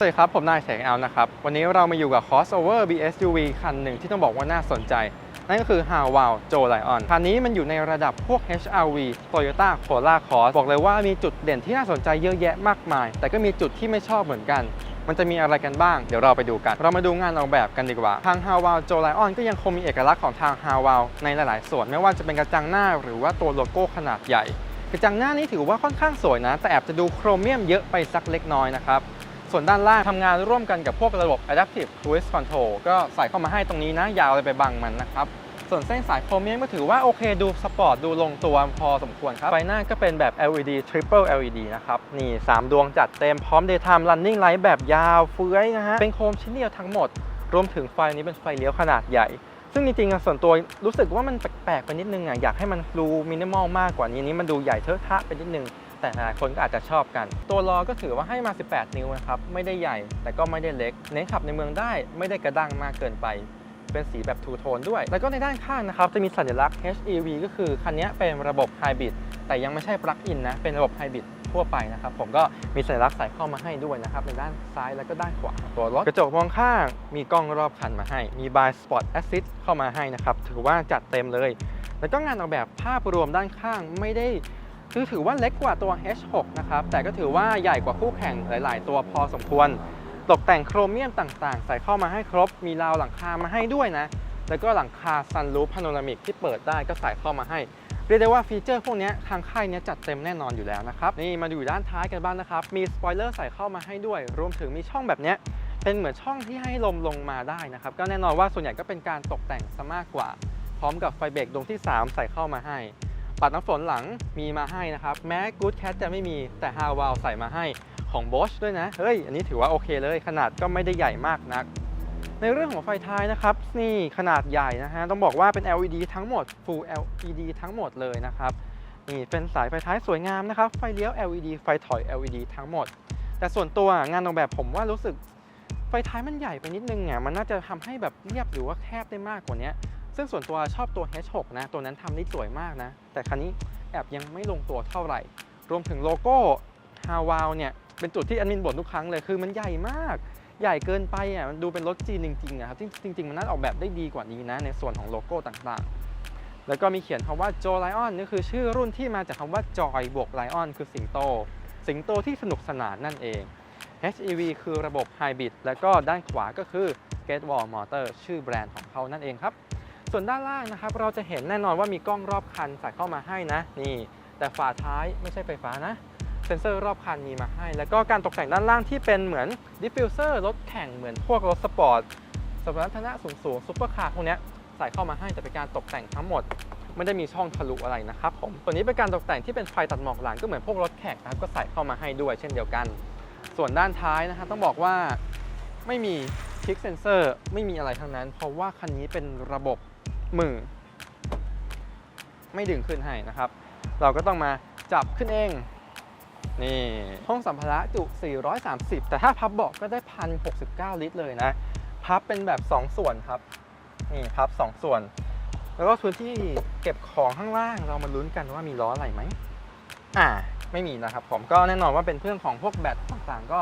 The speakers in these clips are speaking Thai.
สวัสดีครับ ผมนายแสงแอลนะครับ วันนี้เรามาอยู่กับ crossover BSUV คันหนึ่งที่ต้องบอกว่าน่าสนใจ นั่นก็คือ h a w a l Joe Lion คันนี้มันอยู่ในระดับพวก HRV Toyota Corolla Cross บอกเลยว่ามีจุดเด่นที่น่าสนใจเยอะแยะมากมาย แต่ก็มีจุดที่ไม่ชอบเหมือนกัน มันจะมีอะไรกันบ้าง เดี๋ยวเราไปดูกัน เรามาดูงานออกแบบกันดีกว่า ทาง h a w a l Joe Lion ก็ยังคงมีเอกลักษณ์ของทาง h a w a l ในหลาย ๆ ส่วน ไม่ว่าจะเป็นกระจังหน้าหรือว่าตัวโลโก้ขนาดใหญ่ กระจังหน้านี้ถือว่าค่อนข้างสวยนะ แต่แอบจะดูโครเมียมเยอะไปสักเล็กน้อยนะครับ ส่วนด้านล่างทำงานร่วมกันกับพวกระบบ Adaptive Cruise Control ก็ใส่เข้ามาให้ตรงนี้นะ ยาวเลยไปบังมันนะครับ ส่วนเส้นสายโครเมียมก็ถือว่าโอเคดูสปอร์ตดูลงตัวพอสมควรครับ ไฟหน้าก็เป็นแบบ LED Triple LED นะครับ นี่ 3 ดวงจัดเต็มพร้อม Daytime Running Light แบบยาวเฟื้อยนะฮะ เป็นโคมชิ้นเดียวทั้งหมด รวมถึงไฟนี้เป็นไฟเลี้ยวขนาดใหญ่ซึ่งจริงๆส่วนตัวรู้สึกว่ามันแปลกๆไปนิดนึงอะอยากให้มันดูมินิมอลมากกว่านี้นี้มันดูใหญ่เทอะทะไปนิดนึง แต่หลายคนก็อาจจะชอบกัน ตัวล้อก็ถือว่าให้มา 18 นิ้วนะครับไม่ได้ใหญ่แต่ก็ไม่ได้เล็ก เน้นขับในเมืองได้ไม่ได้กระด้างมากเกินไป เป็นสีแบบทูโทนด้วย แล้วก็ในด้านข้างนะครับจะมีสัญลักษณ์ HEV ก็คือคันนี้เป็นระบบไฮบริดแต่ยังไม่ใช่ปลั๊กอินนะเป็นระบบไฮบริดทั่วไปนะครับผมก็มีสัญลักษณ์ใส่เข้ามาให้ด้วยนะครับในด้านซ้ายแล้วก็ด้านขวาของตัวรถกระจกมองข้าง มีกล้องรอบคันมาให้ มี By Spot Assist เข้ามาให้นะครับถือว่าจัดเต็มเลย แล้วก็งานออกแบบภาพรวมด้านข้างไม่ได้ คือถือว่าเล็กกว่าตัว H6 นะครับ แต่ก็ถือว่าใหญ่กว่าคู่แข่งหลาย ๆ ตัวพอสมควร ตกแต่งโครเมียมต่าง ๆ ใส่เข้ามาให้ครบ มีราวหลังคามาให้ด้วยนะ แล้วก็หลังคาซันรูฟพาโนรามิกที่เปิดได้ก็ใส่เข้ามาให้ เรียกได้ว่าฟีเจอร์พวกนี้ทางค่ายนี้จัดเต็มแน่นอนอยู่แล้วนะครับ นี่มาดูด้านท้ายกันบ้างนะครับ มีสปอยเลอร์ใส่เข้ามาให้ด้วย รวมถึงมีช่องแบบนี้เป็นเหมือนช่องที่ให้ลมลงมาได้นะครับ ก็แน่นอนว่าส่วนใหญ่ก็เป็นการตกแต่งซะมากกว่า พร้อมกับไฟเบรกดวงที่ 3 ใส่เข้ามาให้ ปัดน้ำฝนหลังมีมาให้นะครับ แม้ Good Cat จะไม่มีแต่ h a w a l ใส่มาให้ของ Bosch ด้วยนะ เฮ้ย อันนี้ถือว่าโอเคเลย ขนาดก็ไม่ได้ใหญ่มากนัก ในเรื่องของไฟท้ายนะครับ นี่ขนาดใหญ่นะฮะ ต้องบอกว่าเป็น LED ทั้งหมด Full LED ทั้งหมดเลยนะครับ นี่เป็นสายไฟท้ายสวยงามนะครับ ไฟเลี้ยว LED ไฟถอย LED ทั้งหมด แต่ส่วนตัวงานออกแบบผมว่ารู้สึกไฟท้ายมันใหญ่ไปนิดนึงอะมันน่าจะทำให้แบบเรียบหรือว่าแคบได้มากกว่านี้ ซึ่งส่วนตัวชอบตัว H6 นะ ตัวนั้นทำได้สวยมากนะ แต่คันนี้แอบยังไม่ลงตัวเท่าไหร่ รวมถึงโลโก้ h a w a l เนี่ย เป็นจุดที่แอดมินบ่นทุกครั้งเลย คือมันใหญ่มาก ใหญ่เกินไปอะ มันดูเป็นรถจีนจริงๆอะครับจริงจริง ๆ มันน่าออกแบบได้ดีกว่านี้นะ ในส่วนของโลโก้ต่างๆ แล้วก็มีเขียนคำว่า Joy Lion นี่คือชื่อรุ่นที่มาจากคำว่า Joy บวก Lion คือสิงโต สิงโตที่สนุกสนานนั่นเอง HEV คือระบบไฮบริดแล้วก็ด้านขวาก็คือ Gate Wall Motor ชื่อแบรนด์ของเขานั่นเองครับ ส่วนด้านล่างนะครับเราจะเห็นแน่นอนว่ามีกล้องรอบคันใส่เข้ามาให้นะนี่ แต่ฝาท้ายไม่ใช่ไฟฟ้านะ เซ็นเซอร์รอบคันมีมาให้ แล้วก็การตกแต่งด้านล่างที่เป็นเหมือนดิฟฟิวเซอร์รถแข่งเหมือนพวกรถสปอร์ตสมรรถนะสูงสูงซุปเปอร์คาร์พวกนี้ใส่เข้ามาให้แต่เป็นการตกแต่งทั้งหมด ไม่ได้มีช่องทะลุอะไรนะครับผมตัวนี้เป็นการตกแต่งที่เป็นไฟตัดหมอกหลังก็เหมือนพวกรถแข่งนะครับก็ใส่เข้ามาให้ด้วยเช่นเดียวกัน ส่วนด้านท้ายนะฮะต้องบอกว่าไม่มีคลิกเซนเซอร์ไม่มีอะไรทั้งนั้น เพราะว่าคันนี้เป็นระบบ มือ ไม่ดึงขึ้นให้นะครับ เราก็ต้องมาจับขึ้นเอง นี่ห้องสัมภาระจุ 430 แต่ถ้าพับเบาะก็ได้ 1,069 ลิตรเลยนะ พับเป็นแบบ 2 ส่วนครับ นี่พับ 2 ส่วน แล้วก็พื้นที่เก็บของข้างล่างเรามาลุ้นกันว่ามีล้ออะไรไหมอ่า ไม่มีนะครับผมก็แน่นอนว่าเป็นเพื่อนของพวกแบตต่างๆ ก็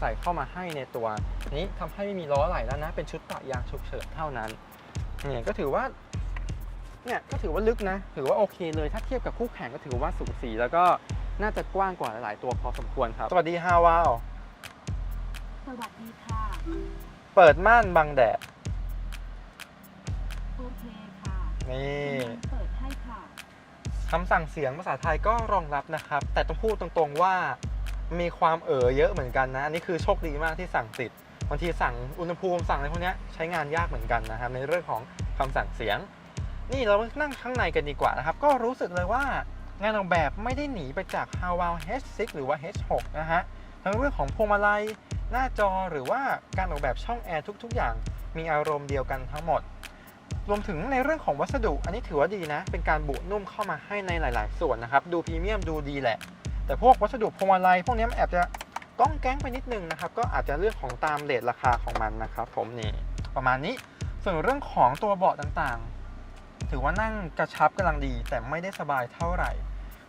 ใส่เข้ามาให้ในตัวนี้ทำให้ไม่มีล้อไหลแล้วนะ เป็นชุดปะยางฉุกเฉินเท่านั้นนี่ก็ถือว่า เนี่ยก็ถือว่าลึกนะ ถือว่าโอเคเลย ถ้าเทียบกับคู่แข่งก็ถือว่าสูสี แล้วก็น่าจะกว้างกว่าหลาย ๆ ตัวพอสมควรครับ สวัสดีฮาวาว สวัสดีค่ะ เปิดม่านบังแดด โอเคค่ะนี่กำลังเปิดให้ค่ะคำสั่งเสียงภาษาไทยก็รองรับนะครับ แต่ต้องพูดตรง ๆ ว่ามีความเอ๋อเยอะเหมือนกันนะ อันนี้คือโชคดีมากที่สั่งติดบางทีสั่งอุณหภูมิสั่งอะไรพวกเนี้ยใช้งานยากเหมือนกันนะครับในเรื่องของคำสั่งเสียง นี่เรานั่งข้างในกันดีกว่านะครับ ก็รู้สึกเลยว่างานออกแบบไม่ได้หนีไปจาก h a w a l H6 หรือว่า H6 นะฮะ ทั้งเรื่องของพวงมาลัย หน้าจอหรือว่าการออกแบบช่องแอร์ทุก ๆ อย่าง มีอารมณ์เดียวกันทั้งหมด รวมถึงในเรื่องของวัสดุ อันนี้ถือว่าดีนะ เป็นการบุนุ่มเข้ามาให้ในหลาย ๆ ส่วนนะครับ ดูพรีเมียมดูดีแหละ แต่พวกวัสดุพวงมาลัยพวกนี้มันแอบจะก้องแก๊งไปนิดนึงนะครับ ก็อาจจะเรื่องของตามเลทราคาของมันนะครับ ผมนี่ประมาณนี้ ส่วนเรื่องของตัวเบาะต่างๆ ถือว่านั่งกระชับกำลังดีแต่ไม่ได้สบายเท่าไหร่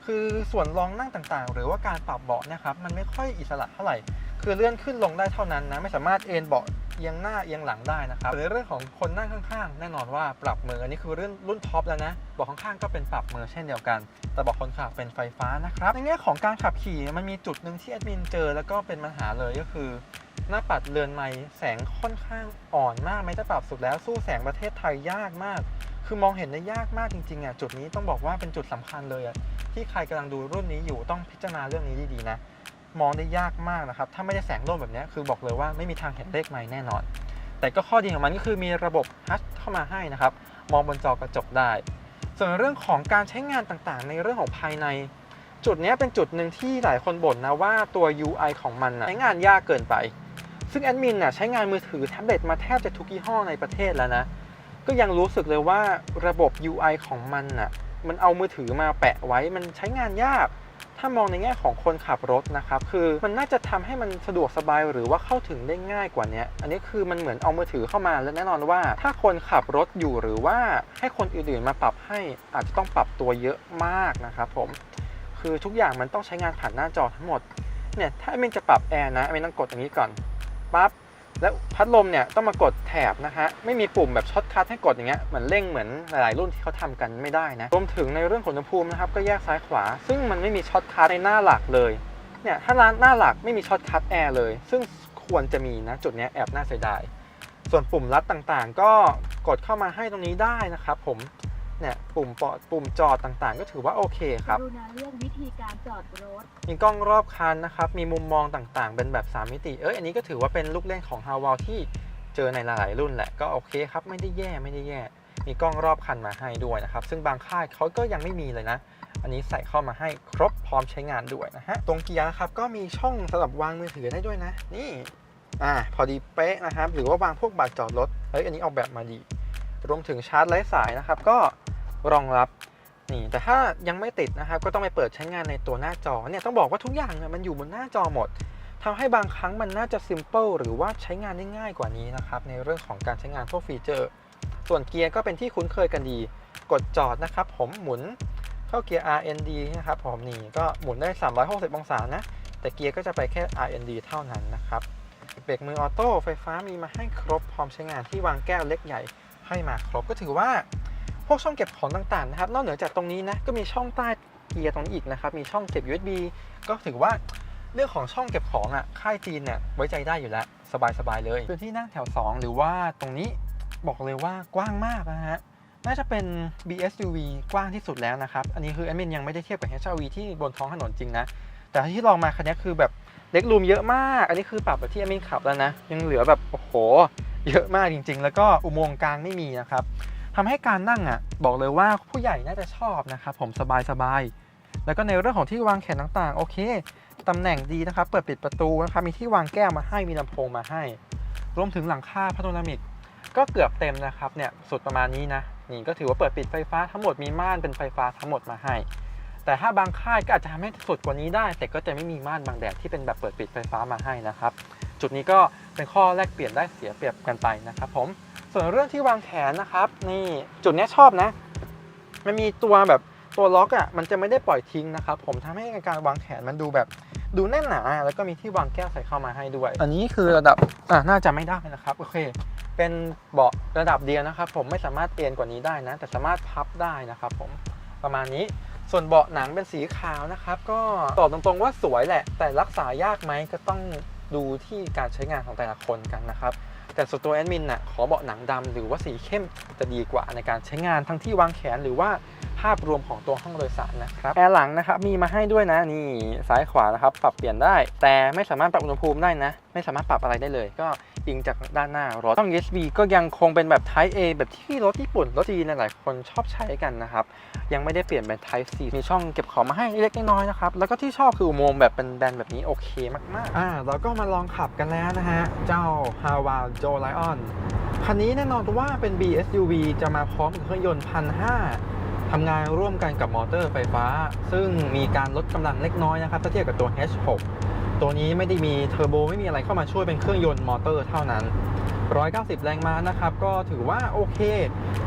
คือส่วนรองนั่งต่างๆ หรือว่าการปรับเบาะนะครับมันไม่ค่อยอิสระเท่าไหร่ คือเลื่อนขึ้นลงได้เท่านั้นนะไม่สามารถเอนเบาะเอียงหน้าเอียงหลังได้นะครับในเรื่องของคนนั่งข้างๆ แน่นอนว่าปรับมืออันนี้คือรุ่นรุ่นท็อปแล้วนะเบาะข้างๆก็เป็นปรับมือเช่นเดียวกัน แต่เบาะคนขับเป็นไฟฟ้านะครับในแง่ของการขับขี่มันมีจุดหนึ่งที่แอดมินเจอแล้วก็เป็นปัญหาเลยก็คือ หน้าปัดเรือนไม้แสงค่อนข้างอ่อนมากไม่จะปรับสุดแล้วสู้แสงประเทศไทยยากมาก คือมองเห็นได้ยากมากจริงๆอะจุดนี้ต้องบอกว่าเป็นจุดสำคัญเลยอะที่ใครกำลังดูรุ่นนี้อยู่ต้องพิจารณาเรื่องนี้ดีๆนะมองได้ยากมากนะครับถ้าไม่ได้แสงร่มแบบนี้คือบอกเลยว่าไม่มีทางเห็นเลขไม้แน่นอน แต่ก็ข้อดีของมันก็คือมีระบบฮัชเข้ามาให้นะครับมองบนจอกระจกได้ ส่วนเรื่องของการใช้งานต่างๆ ในเรื่องของภายใน จุดนี้เป็นจุดหนึ่งที่หลายคนบ่นนะว่าตัว UI ของมันนะใช้งานยากเกินไป ซึ่งแอดมินน่ะใช้งานมือถือแท็บเล็ตมาแทบจะทุกยี่ห้อในประเทศแล้วนะ ก็ยังรู้สึกเลยว่าระบบ UI ของมันน่ะมันเอามือถือมาแปะไว้มันใช้งานยาก ถ้ามองในแง่ของคนขับรถนะครับ คือมันน่าจะทำให้มันสะดวกสบายหรือว่าเข้าถึงได้ง่ายกว่านี้อันนี้คือมันเหมือนเอามือถือเข้ามาและแน่นอนว่า ถ้าคนขับรถอยู่หรือว่าให้คนอื่นๆมาปรับให้อาจจะต้องปรับตัวเยอะมากนะครับผมคือทุกอย่างมันต้องใช้งานผ่านหน้าจอทั้งหมดเนี่ยถ้าเมนจะปรับแอร์นะเมนต้องกดอย่างนี้ก่อนปั๊บ แล้วพัดลมเนี่ยต้องมากดแถบนะฮะไม่มีปุ่มแบบช็อตคัทให้กดอย่างเงี้ยเหมือนเร่งเหมือนหลายๆรุ่นที่เขาทำกันไม่ได้นะรวมถึงในเรื่องของอุณหภูมินะครับก็แยกซ้ายขวา ซึ่งมันไม่มีช็อตคัทในหน้าหลักเลยเนี่ยถ้าร้านหน้าหลักไม่มีช็อตคัทแอร์เลย ซึ่งควรจะมีนะจุดนี้แอบน่าเสียดายส่วนปุ่มลัดต่างๆ ก็กดเข้ามาให้ตรงนี้ได้นะครับผม เนี่ยปุ่มปอดปุ่มจอดต่างๆ ก็ถือว่าโอเคครับกรุณาเลือกวิธีการจอดรถ มีกล้องรอบคันนะครับ มีมุมมองต่างๆ เป็นแบบ 3 มิติ เอ้ยอันนี้ก็ถือว่าเป็นลูกเล่นของ h a w a l ที่เจอในหลายๆรุ่นแหละ ก็โอเคครับไม่ได้แย่ไม่ได้แย่ มีกล้องรอบคันมาให้ด้วยนะครับ ซึ่งบางค่ายเขาก็ยังไม่มีเลยนะ อันนี้ใส่เข้ามาให้ครบพร้อมใช้งานด้วยนะฮะ ตรงเกียร์นะครับก็มีช่องสำหรับวางมือถือได้ด้วยนะ นี่ อ่าพอดีเป๊ะนะครับ หรือว่าวางพวกบัตรจอดรถ เฮ้ยอันนี้ออกแบบมาดี รวมถึงชาร์จไร้สายนะครับ ก็ รองรับนี่แต่ถ้ายังไม่ติดนะครับก็ต้องไปเปิดใช้งานในตัวหน้าจอเนี่ยต้องบอกว่าทุกอย่างเนี่ยมันอยู่บนหน้าจอหมดทำให้บางครั้งมันน่าจะ simple หรือว่าใช้งานได้ง่ายกว่านี้นะครับในเรื่องของการใช้งานพวกฟีเจอร์ ส่วนเกียร์ก็เป็นที่คุ้นเคยกันดี กดจอดนะครับ ผมหมุนเข้าเกียร์ RND นะครับผมนี่ก็หมุนได้ 360 องศานะ แต่เกียร์ก็จะไปแค่ RND เท่านั้นนะครับเบรกมือออโต้ไฟฟ้ามีมาให้ครบพร้อมใช้งานที่วางแก้วเล็กใหญ่ให้มาครบก็ถือว่า พวกช่องเก็บของต่างๆนะครับ นอกเหนือจากตรงนี้นะก็มีช่องใต้เกียร์ตรงนี้อีกนะครับ มีช่องเก็บ USB ก็ถือว่าเรื่องของช่องเก็บของอะค่ายจีนเนี่ยไว้ใจได้อยู่แล้วสบายๆเลยพื้นที่นั่งแถว 2 หรือว่าตรงนี้บอกเลยว่ากว้างมากนะฮะน่าจะเป็น BSUV กว้างที่สุดแล้วนะครับ อันนี้คือแอดมินยังไม่ได้เทียบกับ HRV ที่บนท้องถนนจริงนะ แต่ที่ลองมาคันนี้คือแบบเล็กรูมเยอะมาก อันนี้คือปรับแบบที่แอดมินขับแล้วนะ ยังเหลือแบบ โอ้โห เยอะมากจริง ๆ แล้วก็อุโมงค์กลางไม่มีนะครับ ทำให้การนั่งอะบอกเลยว่าผู้ใหญ่น่าจะชอบนะครับผมสบายสบายๆ แล้วก็ในเรื่องของที่วางแขนต่างๆ โอเคตำแหน่งดีนะครับ เปิดปิดประตูนะครับมีที่วางแก้วมาให้มีลำโพงมาให้ รวมถึงหลังคาพาโนรามิก ก็เกือบเต็มนะครับเนี่ยสุดประมาณนี้นะนี่ก็ถือว่าเปิดปิดไฟฟ้าทั้งหมดมีม่านเป็นไฟฟ้าทั้งหมดมาให้ แต่ถ้าบางค่ายก็อาจจะทำให้สุดกว่านี้ได้ แต่ก็จะไม่มีม่านบางแดดที่เป็นแบบเปิดปิดไฟฟ้ามาให้นะครับ จุดนี้ก็เป็นข้อแลกเปลี่ยนได้เสียเปรียบกันไปนะครับผม ส่วนเรื่องที่วางแขนนะครับ นี่จุดเนี้ยชอบนะ มันมีตัวแบบตัวล็อกอะมันจะไม่ได้ปล่อยทิ้งนะครับ ผมทำให้การวางแขนมันดูแบบดูแน่นหนา แล้วก็มีที่วางแก้วใส่เข้ามาให้ด้วย อันนี้คือระดับอะน่าจะไม่ได้นะครับโอเค เป็นเบาะระดับเดียวนะครับ ผมไม่สามารถเอ็นกว่านี้ได้นะ แต่สามารถพับได้นะครับ ผมประมาณนี้ส่วนเบาะหนังเป็นสีขาวนะครับ ก็ตอบตรงๆว่าสวยแหละ แต่รักษายากไหมก็ต้องดูที่การใช้งานของแต่ละคนกันนะครับ แต่ส่วนตัวแอดมินน่ะขอเบาะหนังดำหรือว่าสีเข้มจะดีกว่าในการใช้งานทั้งที่วางแขนหรือว่าภาพรวมของตัวห้องโดยสารนะครับแอร์หลังนะครับมีมาให้ด้วยนะนี่ซ้ายขวานะครับปรับเปลี่ยนได้ แต่ไม่สามารถปรับอุณหภูมิได้นะ ไม่สามารถปรับอะไรได้เลย ก็ อิงจากด้านหน้ารถช่อง USB ก็ยังคงเป็นแบบ Type A แบบที่รถญี่ปุ่นรถจีนหลายๆคนชอบใช้กันนะครับยังไม่ได้เปลี่ยนเป็น Type C มีช่องเก็บของมาให้เล็กน้อยนะครับแล้วก็ที่ชอบคืออุโมงค์แบบเป็นแบนแบบนี้โอเคมากๆอ่าเราก็มาลองขับกันแล้วนะฮะเจ้า h a w a j o Lion คันนี้แน่นอนว่าเป็น BSUV จะมาพร้อมกับเครื่องยนต์1,500 ทำงานร่วมกันกับมอเตอร์ไฟฟ้า ซึ่งมีการลดกำลังเล็กน้อยนะครับถ้าเทียบกับตัว H6 ตัวนี้ไม่ได้มีเทอร์โบไม่มีอะไรเข้ามาช่วยเป็นเครื่องยนต์มอเตอร์เท่านั้น 190 แรงม้านะครับ ก็ถือว่าโอเค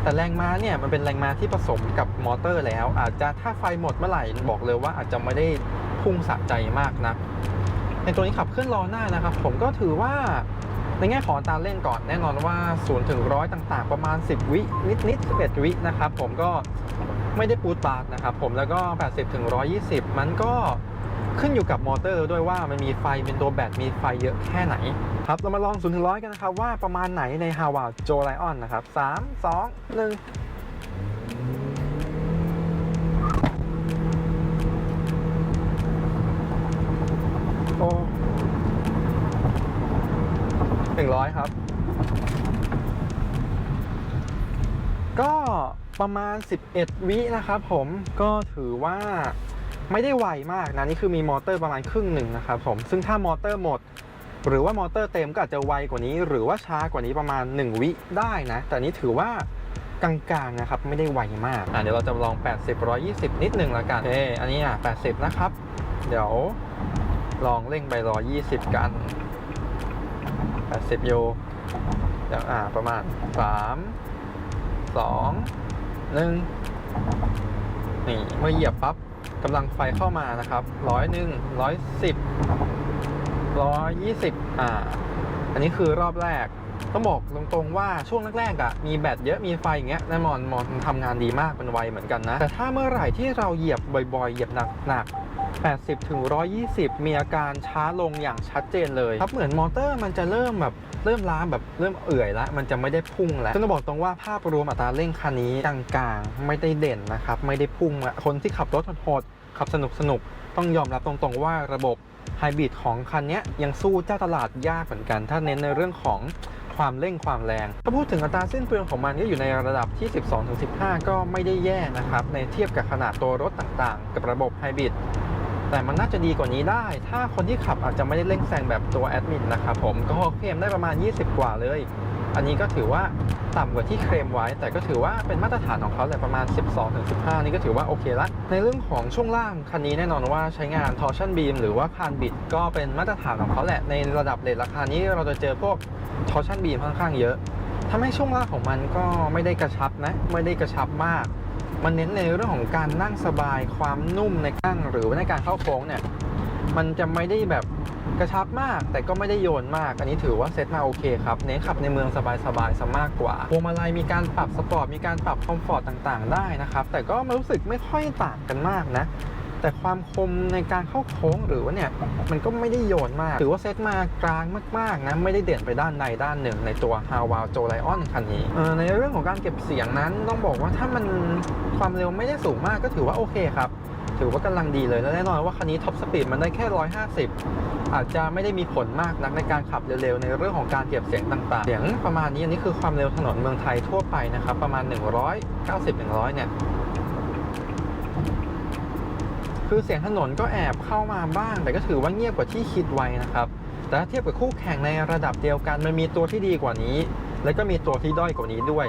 แต่แรงม้าเนี่ยมันเป็นแรงม้าที่ผสมกับมอเตอร์แล้ว อาจจะถ้าไฟหมดเมื่อไหร่บอกเลยว่าอาจจะไม่ได้พุ่งสะใจมากนะในตัวนี้ขับเคลื่อนล้อหน้านะครับ ผมก็ถือว่าในแง่ของตาเร่งก่อนแน่นอนว่า0ถึง100ต่างๆ ประมาณ 10 วินิดนิดๆ11 วินะครับ ผมก็ ไม่ได้ปูดปาดนะครับผมแล้วก็ 80ถึง120 มันก็ขึ้นอยู่กับมอเตอร์ด้วยว่ามันมีไฟเป็นตัวแบตมีไฟเยอะแค่ไหนครับเรามาลอง0ถึง100 กันนะครับ ว่าประมาณไหนในฮาวาโจไลออนนะครับ 3 2 1โอ้หนึ่งร้อยครับ ก็ ประมาณ 11 วินะครับผมก็ถือว่าไม่ได้ไวมากนะนี่คือมีมอเตอร์ประมาณครึ่งหนึ่งนะครับผมซึ่งถ้ามอเตอร์หมด หรือว่ามอเตอร์เต็มก็อาจจะไวกว่านี้ หรือว่าช้ากว่านี้ประมาณ 1 วิได้นะ แต่นี้ถือว่ากลางๆนะครับไม่ได้ไวมากอะเดี๋ยวเราจะลอง 80 120 นิดหนึ่งละกันเอออันนี้อะ80 นะครับ เดี๋ยวลองเร่งไปรอ20 กัน 80โยเดี๋ยวอ่าประมาณ 3 2 หนี่เมื่อเหยียบปั๊บกำลังไฟเข้ามานะครับร้อยหนึ่งร้อยสิบร้อยยี่สิบอ่า อันนี้คือรอบแรกต้องบอกตรงๆว่าช่วงแรกๆอะมีแบตเยอะมีไฟอย่างเงี้ยแน่นอนมอนทำงานดีมากมันไวเหมือนกันนะ แต่ถ้าเมื่อไหร่ที่เราเหยียบบ่อยๆ เหยียบหนักๆ 80ถึง120 มีอาการช้าลงอย่างชัดเจนเลยครับเหมือนมอเตอร์มันจะเริ่มแบบเริ่มล้าแบบเริ่มเอื่อยแล้ว มันจะไม่ได้พุ่งแล้วซึ่งต้องบอกตรงว่าภาพรวมอัตราเร่งคันนี้กลางๆ ไม่ได้เด่นนะครับ ไม่ได้พุ่งอะคนที่ขับรถโหดๆขับสนุกสนุกต้องยอมรับตรงๆว่าระบบไฮบริดของคันนี้ยยังสู้เจ้าตลาดยากเหมือนกัน ถ้าเน้นในเรื่องของความเร่งความแรง ถ้าพูดถึงอัตราสิ้นเปลืองของมันก็อยู่ในระดับที่ 12-15 ก็ไม่ได้แย่นะครับ ในเทียบกับขนาดตัวรถต่างๆ กับระบบไฮบริด แต่มันน่าจะดีกว่านี้ได้ ถ้าคนที่ขับอาจจะไม่ได้เร่งแซงแบบตัวแอดมินนะครับผม ก็เคลมได้ประมาณ 20 กว่าเลย อันนี้ก็ถือว่าต่ำกว่าที่เคลมไว้ แต่ก็ถือว่าเป็นมาตรฐานของเขาแหละประมาณ 12-15 นี่ก็ถือว่าโอเคละ ในเรื่องของช่วงล่างคันนี้แน่นอนว่าใช้งาน torsion beam หรือว่าคานบิดก็เป็นมาตรฐานของเขาแหละ ในระดับเลทราคานี้เราจะเจอพวก torsion beam ค่อนข้างเยอะทำให้ช่วงล่างของมันก็ไม่ได้กระชับนะ ไม่ได้กระชับมาก มันเน้นในเรื่องของการนั่งสบายความนุ่มในนั่งหรือว่าในการเข้าโค้งเนี่ย มันจะไม่ได้แบบกระชับมาก แต่ก็ไม่ได้โยนมาก อันนี้ถือว่าเซ็ตมาโอเคครับเน้นขับในเมืองสบายๆซะมากกว่าพวงมาลัยมีการปรับสปอร์ตมีการปรับคอมฟอร์ตต่างๆ ได้นะครับ แต่ก็ม่รู้สึกไม่ค่อยต่างกันมากนะ แต่ความคมในการเข้าโค้งหรือว่าเนี่ยมันก็ไม่ได้โยนมาก ถือว่าเซตมากลางมากๆนะไม่ได้เด่นไปด้านใดด้านหนึ่งในตัว h a w a l Joe Lion คันนี้ในเรื่องของการเก็บเสียงนั้นต้องบอกว่าถ้ามันความเร็วไม่ได้สูงมากก็ถือว่าโอเคครับ ถือว่ากำลังดีเลยและแน่นอนว่าคันนี้ท็อปสปีดมันได้แค่ 150 อาจจะไม่ได้มีผลมากนักในการขับเร็วๆ ในเรื่องของการเก็บเสียงต่างๆ เสียงประมาณนี้อันนี้คือความเร็วถนนเมืองไทยทั่วไปนะครับประมาณ 190-100 เนี่ย คือเสียงถนนก็แอบเข้ามาบ้าง แต่ก็ถือว่าเงียบกว่าที่คิดไว้นะครับ แต่ถ้าเทียบกับคู่แข่งในระดับเดียวกัน มันมีตัวที่ดีกว่านี้ แล้วก็มีตัวที่ด้อยกว่านี้ด้วย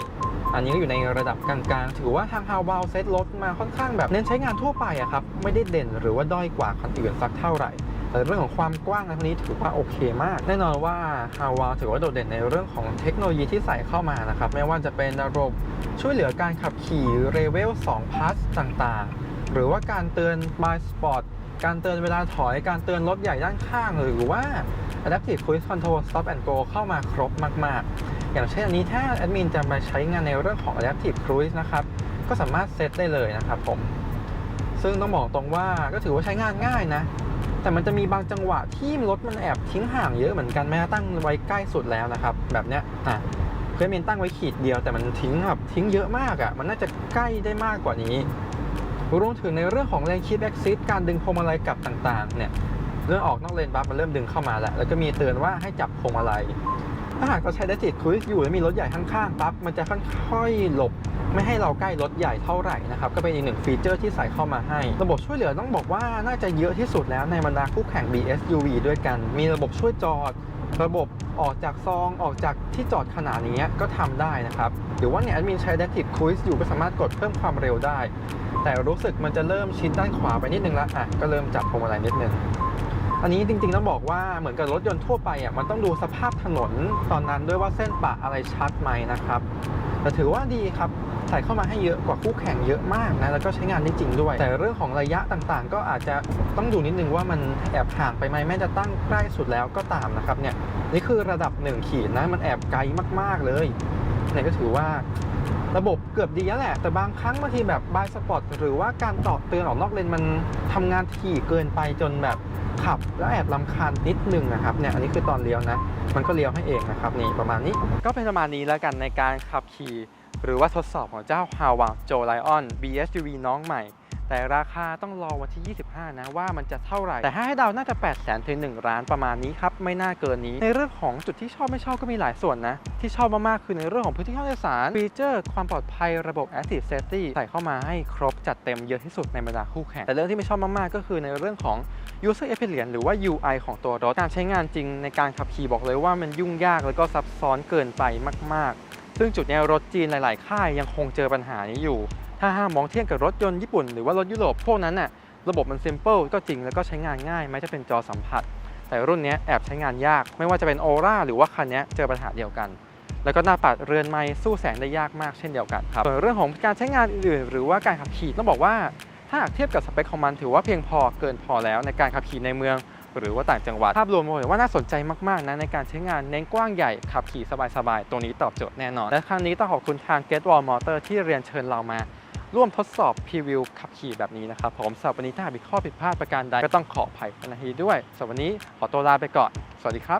อันนี้ก็อยู่ในระดับกลางๆ ถือว่าทางฮาวาลเซตรถมาค่อนข้างแบบเน้นใช้งานทั่วไปอะครับ ไม่ได้เด่นหรือว่าด้อยกว่าคันอื่นสักเท่าไหร่แต่เรื่องของความกว้างในคันนี้ถือว่าโอเคมาก แน่นอนว่าฮาวาถือว่าโดดเด่นในเรื่องของเทคโนโลยีที่ใส่เข้ามานะครับ ไม่ว่าจะเป็นระบบช่วยเหลือการขับขี่เรเวล2 plus ต่างๆ หรือว่าการเตือน by spot การเตือนเวลาถอย การเตือนรถใหญ่ด้านข้าง หรือว่า adaptive cruise control stop and go เข้ามาครบมาก ๆ อย่างเช่นอันนี้ถ้าแอดมินจะมาใช้งานในเรื่องของ adaptive cruise นะครับ ก็สามารถเซตได้เลยนะครับผม ซึ่งต้องบอกตรงว่าก็ถือว่าใช้งานง่ายนะ แต่มันจะมีบางจังหวะที่รถมันแอบทิ้งห่างเยอะเหมือนกันแม้ตั้งไว้ใกล้สุดแล้วนะครับ แบบเนี้ยอะเคยเมนตั้งไว้ขีดเดียวแต่มันทิ้งแบบทิ้งเยอะมากอะ่ะ มันน่าจะใกล้ได้มากกว่านี้ รวมถึงในเรื่องของแรงคีบแบ็กซิสการดึงพวงมาลัยกลับต่างๆเนี่ยเรื่องออกนอกเลนปั๊บมันเริ่มดึงเข้ามาแล้ว แล้วก็มีเตือนว่าให้จับพวงมาลัยถ้าหากเราใช้ดัจิตครูซอยู่แล้วมีรถใหญ่ข้างๆปั๊บมันจะค่อยๆหลบไม่ให้เราใกล้รถใหญ่เท่าไหร่นะครับ ก็เป็นอีกหนึ่งฟีเจอร์ที่ใส่เข้ามาให้ ระบบช่วยเหลือต้องบอกว่าน่าจะเยอะที่สุดแล้วในบรรดาคู่แข่ง BSUV ด้วยกัน มีระบบช่วยจอด ระบบออกจากซองออกจากที่จอดขนาดนี้ก็ทำได้นะครับ หรือว่าเนี่ยแอดมินใช้ Adaptive Cruise อยู่ก็สามารถกดเพิ่มความเร็วได้ แต่รู้สึกมันจะเริ่มชิดด้านขวาไปนิดนึงละอะก็เริ่มจับพวงมาลัยนิดนึงอันนี้จริงๆต้องบอกว่าเหมือนกับรถยนต์ทั่วไปอะมันต้องดูสภาพถนนตอนนั้นด้วยว่าเส้นปะอะไรชัดไหมนะครับ แต่ถือว่าดีครับใส่เข้ามาให้เยอะกว่าคู่แข่งเยอะมากนะแล้วก็ใช้งานได้จริงด้วย แต่เรื่องของระยะต่างๆ ก็อาจจะต้องดูนิดนึงว่ามันแอบห่างไปไหมแม้จะตั้งใกล้สุดแล้วก็ตามนะครับเนี่ยนี่คือระดับ 1 ขีดนะมันแอบไกลมากๆเลย เนี่ยก็ถือว่าระบบเกือบดีแล้วแหละ แต่บางครั้งบางทีแบบบายสปอตหรือว่าการตอบเตือนออกนอกเลนมันทำงานถี่เกินไปจนแบบขับ แล้วแอบลำคาญนิดนึงนะครับเนี่ยอันนี้คือตอนเลี้ยวนะ มันก็เลี้ยวให้เองนะครับนี่ประมาณนี้ก็เป็นประมาณนี้แล้วกันในการขับขี่ หรือว่าทดสอบของเจ้า h a w a โจไลออน BSUV น้องใหม่ แต่ราคาต้องรอวันที่ 25 นะว่ามันจะเท่าไหร่ แต่ให้เดาน่าจะ 8 0 0 0 0 0ถึง 1 ล้านประมาณนี้ครับ ไม่น่าเกินนี้ ในเรื่องของจุดที่ชอบไม่ชอบก็มีหลายส่วนนะ ที่ชอบมากๆ คือในเรื่องของพื้นที่ห้องโดยสาร ฟีเจอร์ ความปลอดภัยระบบ Active Safety ใส่เข้ามาให้ครบจัดเต็มเยอะที่สุดในบรรดาคู่แข่ง แต่เรื่องที่ไม่ชอบมาก ๆ ก็คือในเรื่องของ User Experience หรือว่า UI ของตัวรถ การใช้งานจริงในการขับขี่บอกเลยว่ามันยุ่งยากแล้วก็ซับซ้อนเกินไปมาก ๆ ซึ่งจุดนี้รถจีนหลาย ๆ ค่ายยังคงเจอปัญหานี้อยู่ ถ้าห้ามมองเทียบกับรถยนต์ญี่ปุ่นหรือว่ารถยุโรปพวกนั้นน่ะระบบมันซิมเ l ิลก็จริงแล้วก็ใช้งานง่ายแม้จะเป็นจอสัมผัส แต่รุ่นนี้แอบใช้งานยาก ไม่ว่าจะเป็นโอราหรือว่าคันนี้เจอปัญหาเดียวกัน แล้วก็หน้าปัดเรือนไม้สู้แสงได้ยากมากเช่นเดียวกันครับส่วนเรื่องของการใช้งานอื่นๆหรือว่าการขับขี่ต้องบอกว่า ถ้าเทียบกับสเปคของมันถือว่าเพียงพอเกินพอแล้วในการขับขี่ในเมือง หรือว่าต่างจังหวัดภาพรวมเห็นว่าน่าสนใจมากๆนะในการใช้งานเน้นกว้างใหญ่ขับขี่สบายๆตรงนี้ตอบโจทย์แน่นอนและครั้งนี้ต้องขอบคุณทาง Get Wall Motor ที่เรียนเชิญเรามา ร่วมทดสอบพรีวิวขับขี่แบบนี้นะครับผมสำหรับวันนี้ถ้าหากมีข้อผิดพลาดประการใดก็ต้องขออภัยในทีด้วยสำหรับวันนี้ขอตัวลาไปก่อน สวัสดีครับ